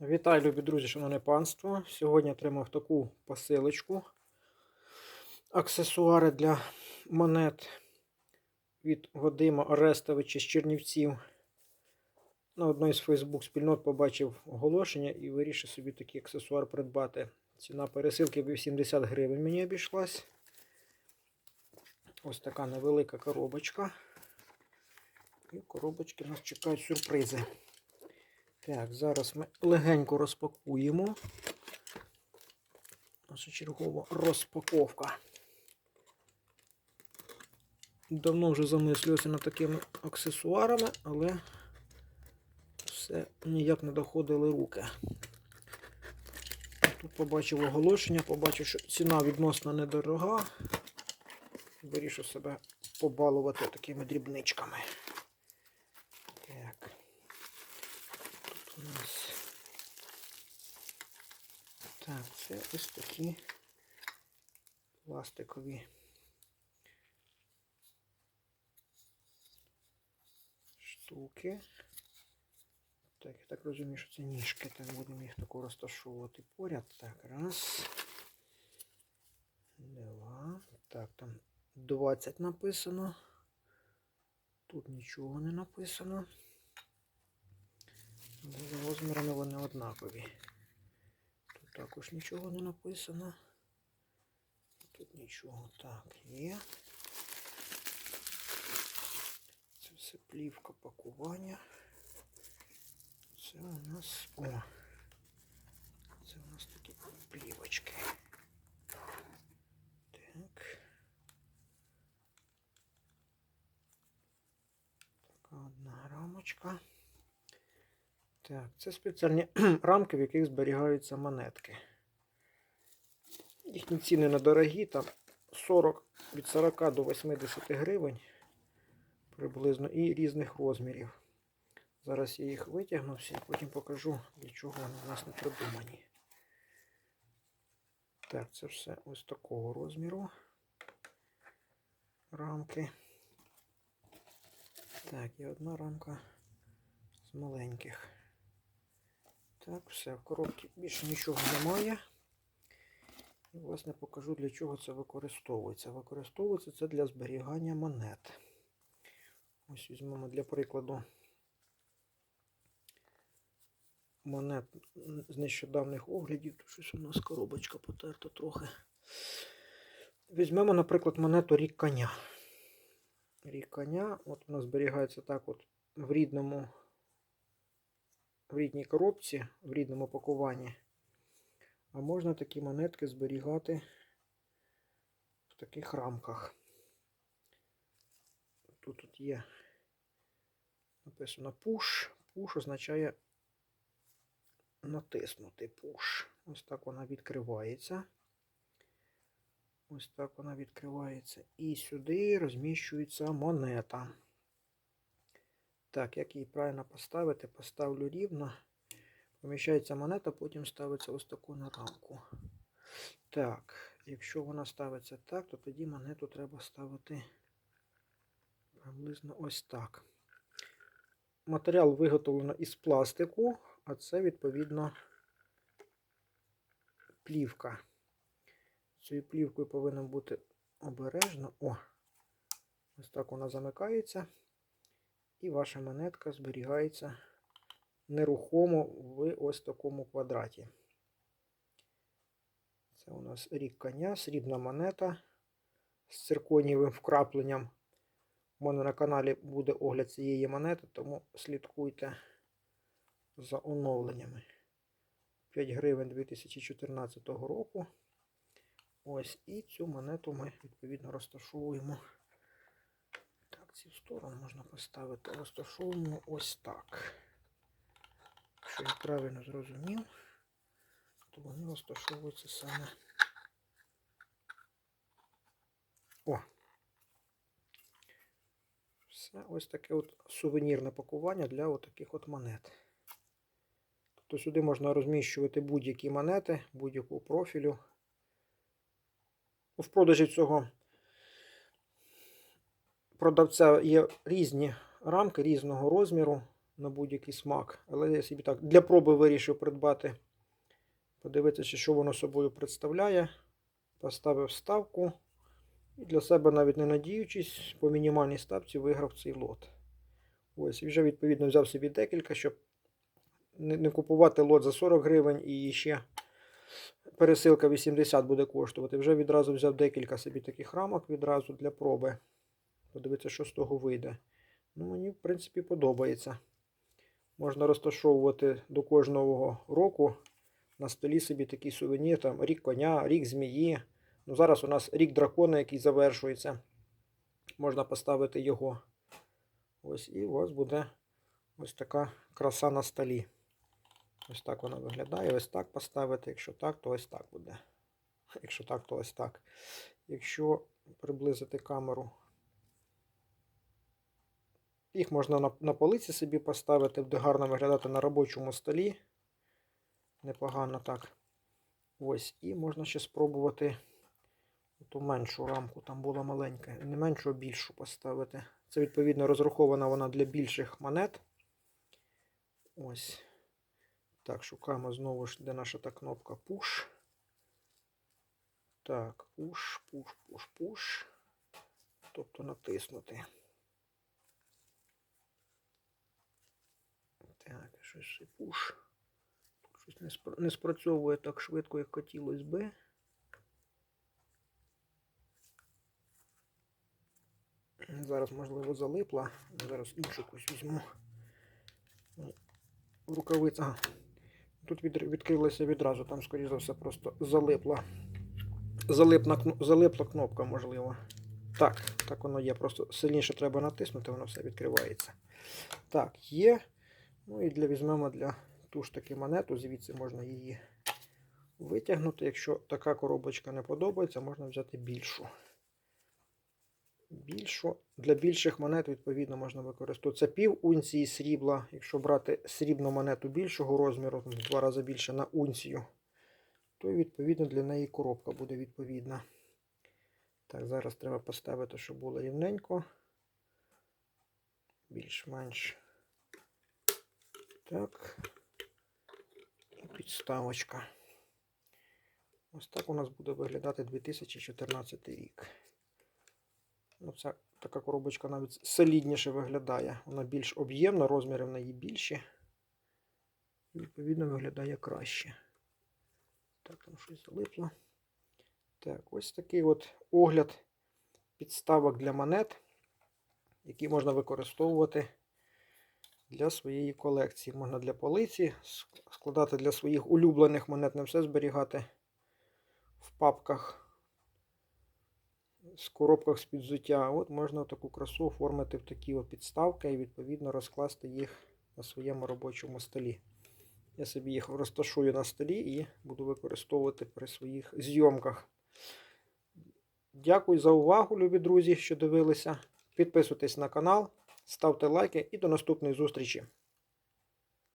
Вітаю, любі друзі, шановне панство. Сьогодні отримав таку посилочку. Аксесуари для монет від Вадима Орестовича з Чернівців. На одній з Фейсбук спільнот побачив оголошення і вирішив собі такий аксесуар придбати. Ціна пересилки 80 гривень мені обійшлась. Ось така невелика коробочка. І в коробочці нас чекають сюрпризи. Так, зараз ми легенько розпакуємо. Наша чергова розпаковка. Давно вже замислювався над такими аксесуарами, але все ніяк не доходили руки. Тут побачив оголошення, побачив, що ціна відносно недорога. Вирішив себе побалувати такими дрібничками. Так. Тут у нас. Так, це ось такі пластикові штуки. Так, я так розумію, що це ніжки. Так, будемо їх тако розташовувати поряд. Так, раз. Два. Так, там 20 написано. Тут нічого не написано. За розмірами вони однакові. Також нічого не написано. Тут нічого. Так, є. Це все плівка пакування. Це у нас... О! Це у нас такі плівочки. Так. Така одна рамочка. Так, це спеціальні рамки, в яких зберігаються монетки. Їхні ціни недорогі, там 40, від 40 до 80 гривень приблизно і різних розмірів. Зараз я їх витягну всі, потім покажу, для чого вони у нас не придумані. Так, це все ось такого розміру рамки. Так, і одна рамка з маленьких. Так, все, в коробці більше нічого немає. І, власне, покажу, для чого це використовується. Використовується це для зберігання монет. Ось візьмемо для прикладу монет з нещодавних оглядів. Тут щось у нас коробочка потерта трохи. Візьмемо, наприклад, монету рік коня. Рік коня, от вона зберігається так от в рідному в рідній коробці, в рідному пакуванні. А можна такі монетки зберігати в таких рамках. Тут тут є написано push. Push означає натиснути push. Ось так вона відкривається. Ось так вона відкривається. І сюди розміщується монета. Так, як її правильно поставити, поставлю рівно. Поміщається монета, потім ставиться ось таку на рамку. Так, якщо вона ставиться так, то тоді монету треба ставити приблизно ось так. Матеріал виготовлено із пластику, а це, відповідно, плівка. Цією плівкою повинно бути обережно. О! Ось так вона замикається. І ваша монетка зберігається нерухомо в ось такому квадраті. Це у нас рік коня, срібна монета з цирконієвим вкрапленням. У мене на каналі буде огляд цієї монети, тому слідкуйте за оновленнями. 5 гривень 2014 року. Ось і цю монету ми відповідно розташовуємо. В сторону можна поставити. Розташовуємо ось так. Якщо я правильно зрозумів, то вони розташовуються саме. О! Все ось таке от сувенірне пакування для от таких от монет. Тобто сюди можна розміщувати будь-які монети, будь-якого профілю. В продажі цього продавця є різні рамки різного розміру. на будь-який смак. Але я собі так для проби вирішив придбати. Подивитися, що воно собою представляє. Поставив ставку. І для себе, навіть не надіючись, по мінімальній ставці виграв цей лот. Ось, і вже відповідно взяв собі декілька, щоб не, купувати лот за 40 гривень і ще пересилка 80 буде коштувати. Вже відразу взяв декілька собі таких рамок відразу для проби. Подивитися, що з того вийде. Ну, мені, в принципі, подобається. Можна розташовувати до кожного року на столі собі такий сувенір, там рік коня, рік змії. Ну, зараз у нас рік дракона, який завершується. Можна поставити його. Ось, і у вас буде ось така краса на столі. Ось так вона виглядає. Ось так поставити. Якщо так, то ось так буде. Якщо так, то ось так. Якщо приблизити камеру, їх можна на, на полиці собі поставити, буде гарно виглядати на робочому столі. Непогано так. Ось. І можна ще спробувати ту меншу рамку, там була маленька. Не меншу, а більшу поставити. Це, відповідно, розрахована вона для більших монет. Ось. Так, шукаємо знову ж, де наша та кнопка Push. Так, push, push, push, push. Тобто натиснути. Так, щось. Тут щось не, спра- не спрацьовує так швидко, як хотілося би. Зараз, можливо, залипла. Зараз іншу якусь візьму. Рукавиця. Ага. Тут від, відкрилося відразу, там, скоріше за все, просто залипла. Залипна, залипла кнопка, можливо. Так, так воно є. Просто сильніше треба натиснути, воно все відкривається. Так, є. Ну і для візьмемо для ту ж таки монету, звідси можна її витягнути. Якщо така коробочка не подобається, можна взяти більшу. Більшу. Для більших монет, відповідно, можна використовувати. Це пів унції срібла. Якщо брати срібну монету більшого розміру, в два рази більше на унцію, то відповідно для неї коробка буде відповідна. Так, зараз треба поставити, щоб було рівненько. Більш-менш. Так. І підставочка. Ось так у нас буде виглядати 2014 рік. Ну, ця така коробочка навіть солідніше виглядає. Вона більш об'ємна, розміри в неї більші. І, відповідно, виглядає краще. Так, там щось залипло. Так, ось такий от огляд підставок для монет, які можна використовувати для своєї колекції. Можна для полиці, складати для своїх улюблених монет, не все зберігати в папках з коробках з-під взуття. От можна таку красу оформити в такі підставки і відповідно розкласти їх на своєму робочому столі. Я собі їх розташую на столі і буду використовувати при своїх зйомках. Дякую за увагу, любі друзі, що дивилися. Підписуйтесь на канал, ставте лайки і до наступної зустрічі.